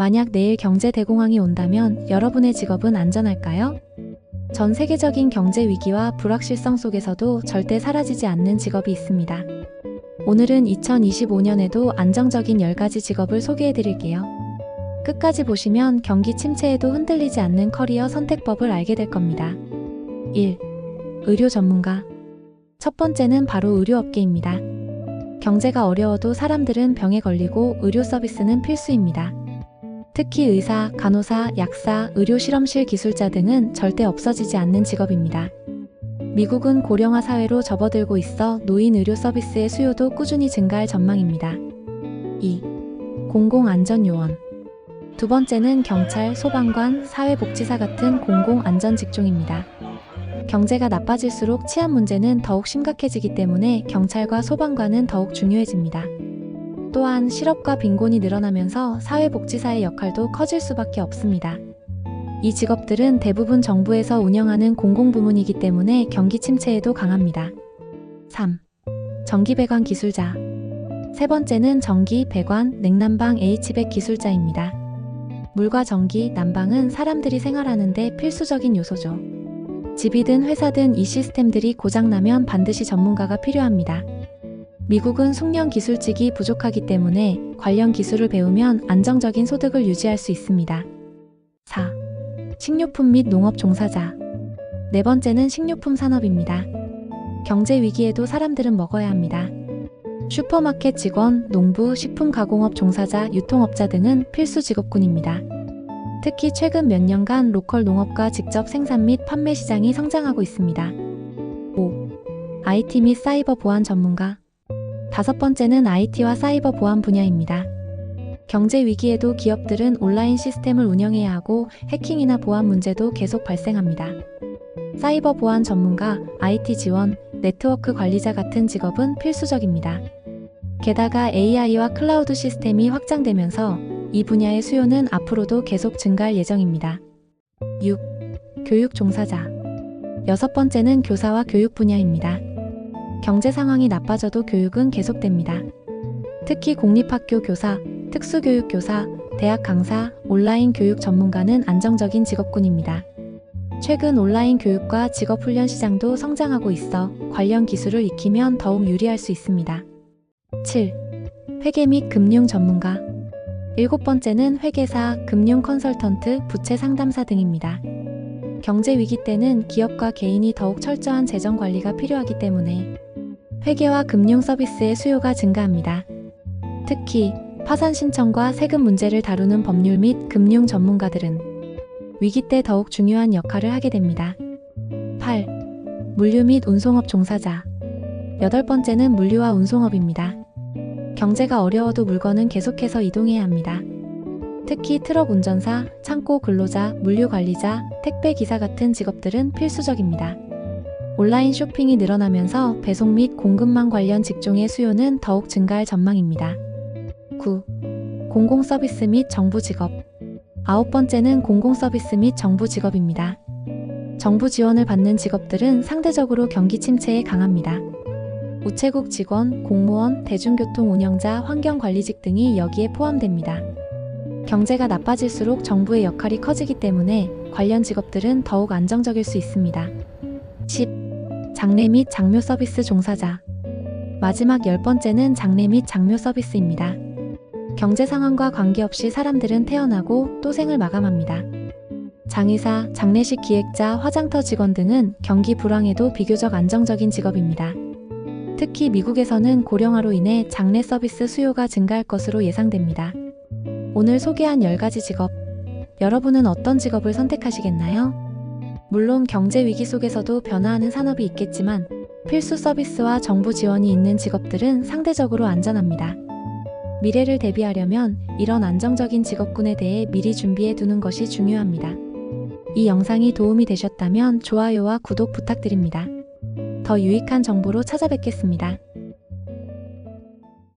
만약 내일 경제 대공황이 온다면 여러분의 직업은 안전할까요? 전 세계적인 경제 위기와 불확실성 속에서도 절대 사라지지 않는 직업이 있습니다. 오늘은 2025년에도 안정적인 10가지 직업을 소개해 드릴게요. 끝까지 보시면 경기 침체에도 흔들리지 않는 커리어 선택법을 알게 될 겁니다. 1. 의료 전문가. 첫 번째는 바로 의료업계입니다. 경제가 어려워도 사람들은 병에 걸리고 의료 서비스는 필수입니다. 특히 의사, 간호사, 약사, 의료 실험실 기술자 등은 절대 없어지지 않는 직업입니다. 미국은 고령화 사회로 접어들고 있어 노인 의료 서비스의 수요도 꾸준히 증가할 전망입니다. 2. 공공안전요원. 두 번째는 경찰, 소방관, 사회복지사 같은 공공안전 직종입니다. 경제가 나빠질수록 치안 문제는 더욱 심각해지기 때문에 경찰과 소방관은 더욱 중요해집니다. 또한 실업과 빈곤이 늘어나면서 사회복지사의 역할도 커질 수밖에 없습니다. 이 직업들은 대부분 정부에서 운영하는 공공부문이기 때문에 경기 침체에도 강합니다. 3. 전기 배관 기술자. 세 번째는 전기, 배관, 냉난방, H백 기술자입니다. 물과 전기, 난방은 사람들이 생활하는데 필수적인 요소죠. 집이든 회사든 이 시스템들이 고장나면 반드시 전문가가 필요합니다. 미국은 숙련 기술직이 부족하기 때문에 관련 기술을 배우면 안정적인 소득을 유지할 수 있습니다. 4. 식료품 및 농업 종사자. 네 번째는 식료품 산업입니다. 경제 위기에도 사람들은 먹어야 합니다. 슈퍼마켓 직원, 농부, 식품 가공업 종사자, 유통업자 등은 필수 직업군입니다. 특히 최근 몇 년간 로컬 농업과 직접 생산 및 판매 시장이 성장하고 있습니다. 5. IT 및 사이버 보안 전문가. 다섯 번째는 IT와 사이버 보안 분야입니다. 경제 위기에도 기업들은 온라인 시스템을 운영해야 하고 해킹이나 보안 문제도 계속 발생합니다. 사이버 보안 전문가, IT 지원, 네트워크 관리자 같은 직업은 필수적입니다. 게다가 AI와 클라우드 시스템이 확장되면서 이 분야의 수요는 앞으로도 계속 증가할 예정입니다. 6. 교육 종사자. 여섯 번째는 교사와 교육 분야입니다. 경제 상황이 나빠져도 교육은 계속됩니다. 특히 공립학교 교사, 특수교육 교사, 대학 강사, 온라인 교육 전문가는 안정적인 직업군입니다. 최근 온라인 교육과 직업훈련 시장도 성장하고 있어 관련 기술을 익히면 더욱 유리할 수 있습니다. 7. 회계 및 금융 전문가. 일곱 번째는 회계사, 금융 컨설턴트, 부채 상담사 등입니다. 경제 위기 때는 기업과 개인이 더욱 철저한 재정 관리가 필요하기 때문에 회계와 금융 서비스의 수요가 증가합니다. 특히 파산 신청과 세금 문제를 다루는 법률 및 금융 전문가들은 위기 때 더욱 중요한 역할을 하게 됩니다. 8. 물류 및 운송업 종사자. 여덟 번째는 물류와 운송업입니다. 경제가 어려워도 물건은 계속해서 이동해야 합니다. 특히 트럭 운전사, 창고 근로자, 물류 관리자, 택배 기사 같은 직업들은 필수적입니다. 온라인 쇼핑이 늘어나면서 배송 및 공급망 관련 직종의 수요는 더욱 증가할 전망입니다. 9. 공공 서비스 및 정부 직업. 아홉 번째는 공공 서비스 및 정부 직업입니다. 정부 지원을 받는 직업들은 상대적으로 경기 침체에 강합니다. 우체국 직원, 공무원, 대중교통 운영자, 환경관리직 등이 여기에 포함됩니다. 경제가 나빠질수록 정부의 역할이 커지기 때문에 관련 직업들은 더욱 안정적일 수 있습니다. 10. 장례 및 장묘 서비스 종사자. 마지막 열 번째는 장례 및 장묘 서비스입니다. 경제 상황과 관계없이 사람들은 태어나고 또 생을 마감합니다. 장의사, 장례식 기획자, 화장터 직원 등은 경기 불황에도 비교적 안정적인 직업입니다. 특히 미국에서는 고령화로 인해 장례 서비스 수요가 증가할 것으로 예상됩니다. 오늘 소개한 10가지 직업, 여러분은 어떤 직업을 선택하시겠나요? 물론 경제 위기 속에서도 변화하는 산업이 있겠지만 필수 서비스와 정부 지원이 있는 직업들은 상대적으로 안전합니다. 미래를 대비하려면 이런 안정적인 직업군에 대해 미리 준비해 두는 것이 중요합니다. 이 영상이 도움이 되셨다면 좋아요와 구독 부탁드립니다. 더 유익한 정보로 찾아뵙겠습니다.